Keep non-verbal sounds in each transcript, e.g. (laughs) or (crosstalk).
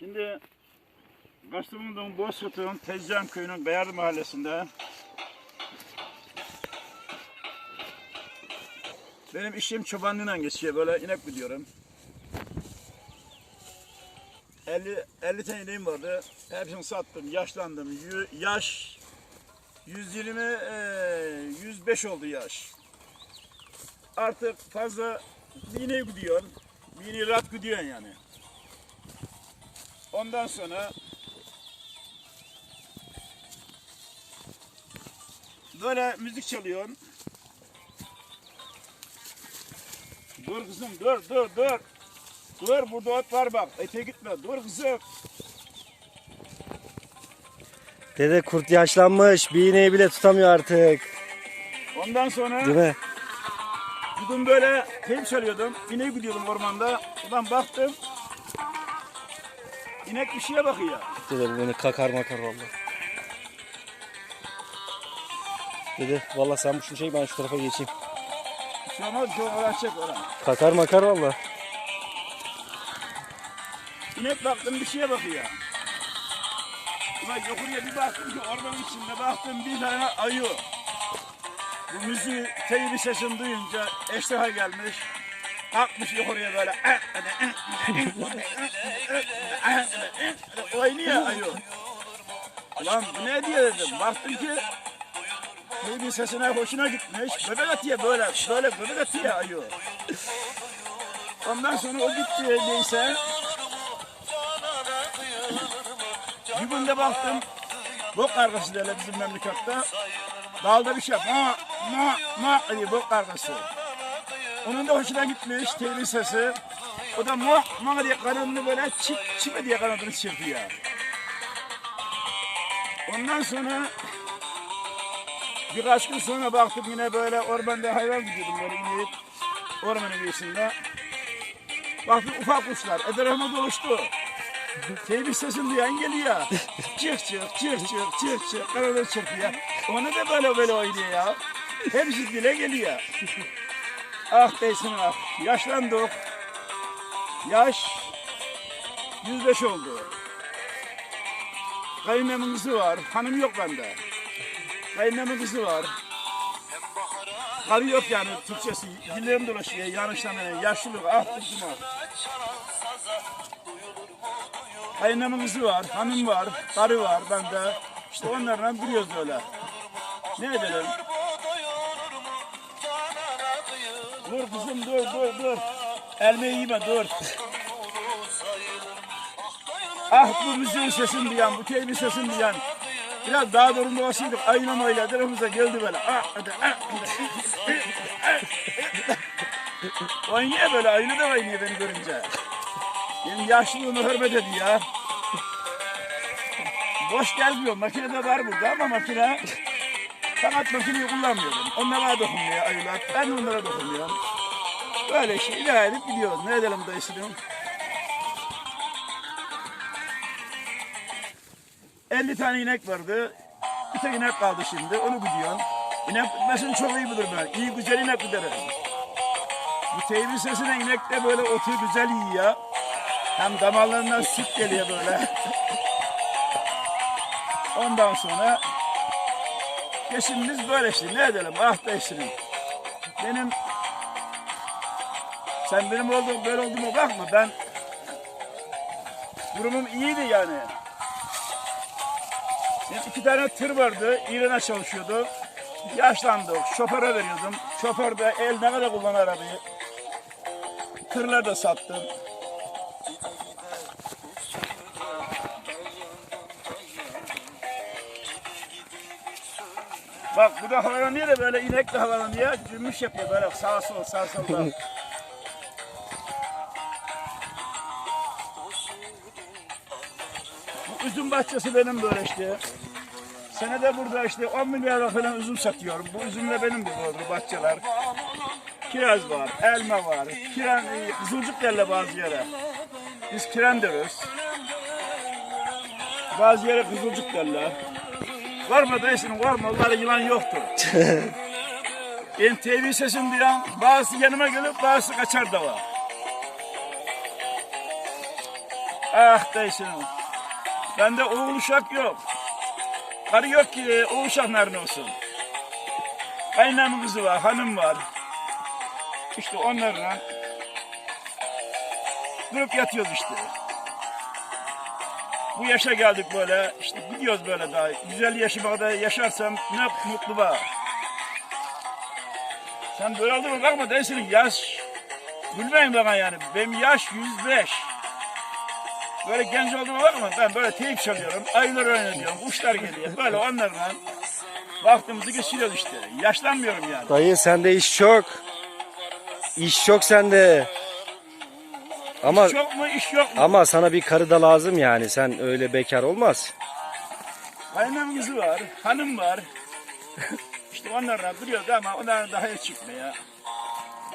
Şimdi Kastamonu'nun Bozkurt'un Tezcan Köyü'nün Beyarlı Mahallesi'nde benim işim çobanlığıyla geçiyor. Böyle inek gidiyorum. 50, 50 tane ineğim vardı. Hepsini sattım. Yaşlandım. Yaş 120 eee, 105 oldu yaş. Artık fazla bir ineği gidiyor. Bir ineği rahat gidiyor yani. Ondan sonra böyle müzik çalıyorsun. Dur kızım dur dur dur. Dur burada ot var bak. Ete gitme. Dur kızım. Dede kurt yaşlanmış. Bir iğneyi bile tutamıyor artık. Ondan sonra Değil mi? Bugün böyle teyp çalıyordum. İneği gidiyordum ormanda. Ulan baktım. İnek bir şeye bakıyor. Dede bu beni kakar makar valla. Dede valla sen bu şu şey ben şu tarafa geçeyim. Şu an şu çek oraya. Kakar makar valla. İnek baktım bir şeye bakıyor. Ulan yukarıya bir baktım ki ormanın içinde baktım bir tane ayı. Bu müziği teybi sesini duyunca eşteha gelmiş. Kalkmış yukarıya böyle. Oynuyor ayı. Ulan bu ne diye dedim. Baktım ki teybi sesine hoşuna gitmiş. Bebek atıyor böyle. Böyle bebek atıyor ayı. Ondan sonra o gitti neyse. Bir gün de baktım. Bok kargası derler bizim memlekette. Dalda bir şey. Ma ma ma diye bok kargası. Onun da hoşuna gitmiş telin sesi. O da ma ma diye kanadını böyle çip çip diye kanadını çırpıyor. Ondan sonra birkaç gün sonra baktım yine böyle ormanda hayvan gidiyordum böyle ineyip ormanın içinde. Baktım ufak kuşlar etrafıma doluştu. Teybi sesini duyan geliyor. Çık çık çık çık çık çık. Kanadı çırpıyor. Onu da böyle böyle oynuyor ya. Hepsi dile geliyor. Ah Beysin ah. Yaşlandık. Yaş 105 oldu. Kayınnemin kızı var. Hanım yok bende. Kayınnemin kızı var. Karı yok yani Türkçesi. Dillerim dolaşıyor. Yanlışlanıyor. Yaşlılık. Ah kızım ah. Kayınnemin kızı var, hanım var, karı var bende. İşte onlarla duruyoruz öyle. Ne edelim? Dur kızım dur dur dur. Elmeyi yeme dur. Ah bu müziğin sesini duyan, bu teybin sesini duyan. Biraz daha durumda olsaydık aynamayla tarafımıza geldi böyle. Ah, hadi, ah. Oynuyor böyle, ayna da oynuyor beni görünce. Benim yaşlılığımı hürmet ediyor ya. Boş gelmiyor. Makine de var burada ama makine fakat makineyi kullanmıyorum. Onlara dokunmuyor ayılar. Ben de onlara dokunmuyorum. Böyle işte idare edip gidiyoruz. Ne edelim dayısını? 50 tane inek vardı. Bir tek inek kaldı şimdi. Onu gidiyorum. İnek gitmesini çok iyi bilir ben. İyi güzel inek giderim. Bu teybin sesine inek de böyle otu güzel yiyor. Hem damarlarından süt geliyor böyle. (laughs) Ondan sonra geçimimiz böyle işte. Ne edelim? Ah be işinin. Benim sen benim olduğum böyle olduğuma bakma. Ben durumum iyiydi yani. Benim iki tane tır vardı. İran'a çalışıyordu. Yaşlandık. Şoföre veriyordum. Şoför de el ne kadar kullanır arabayı. Tırlar da sattım. Bak bu da havalanıyor da böyle inek de havalanıyor. Cümbüş yapıyor böyle sağa sol sağa sol. bak. (laughs) Bu üzüm bahçesi benim böyle işte. Senede burada işte 10 milyar falan üzüm satıyorum. Bu üzümle benim gibi oldu bahçeler. Kiraz var, elma var, kiren, kızılcık derler bazı yere. Biz kiren deriz. Bazı yere kızılcık derler. Var mı dayısının var mı? Onlarda yılan yoktu. (laughs) ben TV sesini duyan bazısı yanıma gelip bazısı kaçar da var. Ah değilsin. Bende oğul uşak yok. Karı yok ki o uşak nerede olsun. Kaynanamın kızı var, hanım var. İşte onlarla durup yatıyoruz işte. Bu yaşa geldik böyle, işte gidiyoruz böyle daha. Güzel yaşıma da yaşarsam ne mutlu var. Sen böyle olduğuna bakma değilsin yaş. Gülmeyin bana yani. Benim yaş 105. Böyle genç olduğuma bakma ben böyle teyip çalıyorum. Ayılar oynuyorum. Kuşlar geliyor. Böyle onlarla vaktimizi geçiriyoruz işte. Yaşlanmıyorum yani. Dayı sende iş çok. İş çok sende. Ama Çok mu iş yok mu? ama sana bir karı da lazım yani. Sen öyle bekar olmaz. Kaynam kızı var. Hanım var. (laughs) işte onlarla duruyoruz ama onların daha hiç çıkmıyor.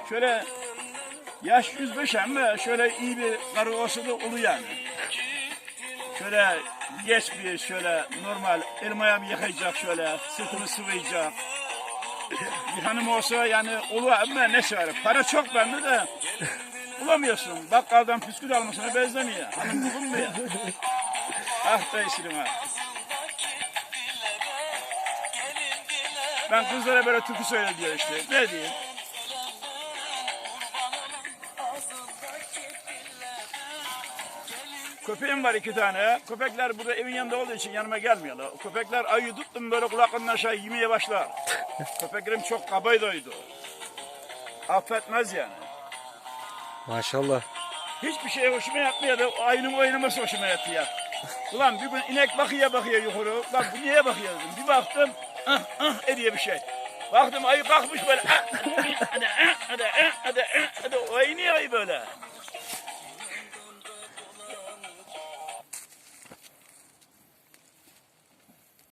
Şöyle yaş 105 ama şöyle iyi bir karı olsa da olur yani. Şöyle geç bir şöyle normal elim ayağımı yıkayacak şöyle sırtımı sıvayacak. Bir hanım olsa yani olur ama ne var? Para çok bende de bulamıyorsun. Bakkaldan püskül almasına benzemiyor. Hanım bulunmuyor. ah dayısırım ah. Ben kızlara böyle türkü söyle diyor işte. Ne diyeyim? Köpeğim var iki tane. Köpekler burada evin yanında olduğu için yanıma gelmiyorlar. Köpekler ayı tuttum böyle kulaklarından aşağı yemeye başlar. Köpeklerim çok kabaydoydu. Affetmez yani. Maşallah. Hiçbir şey hoşuma yapmıyor da ayının oynaması hoşuma yatıyor. Ulan bir gün inek bakıyor bakıyor yukarı. Lan bu niye bakıyor dedim. Bir baktım ah ah ediyor bir şey. Baktım ayı kalkmış böyle ah, hadi ah, hadi ah, hadi ah, hadi o ayı niye ayı böyle?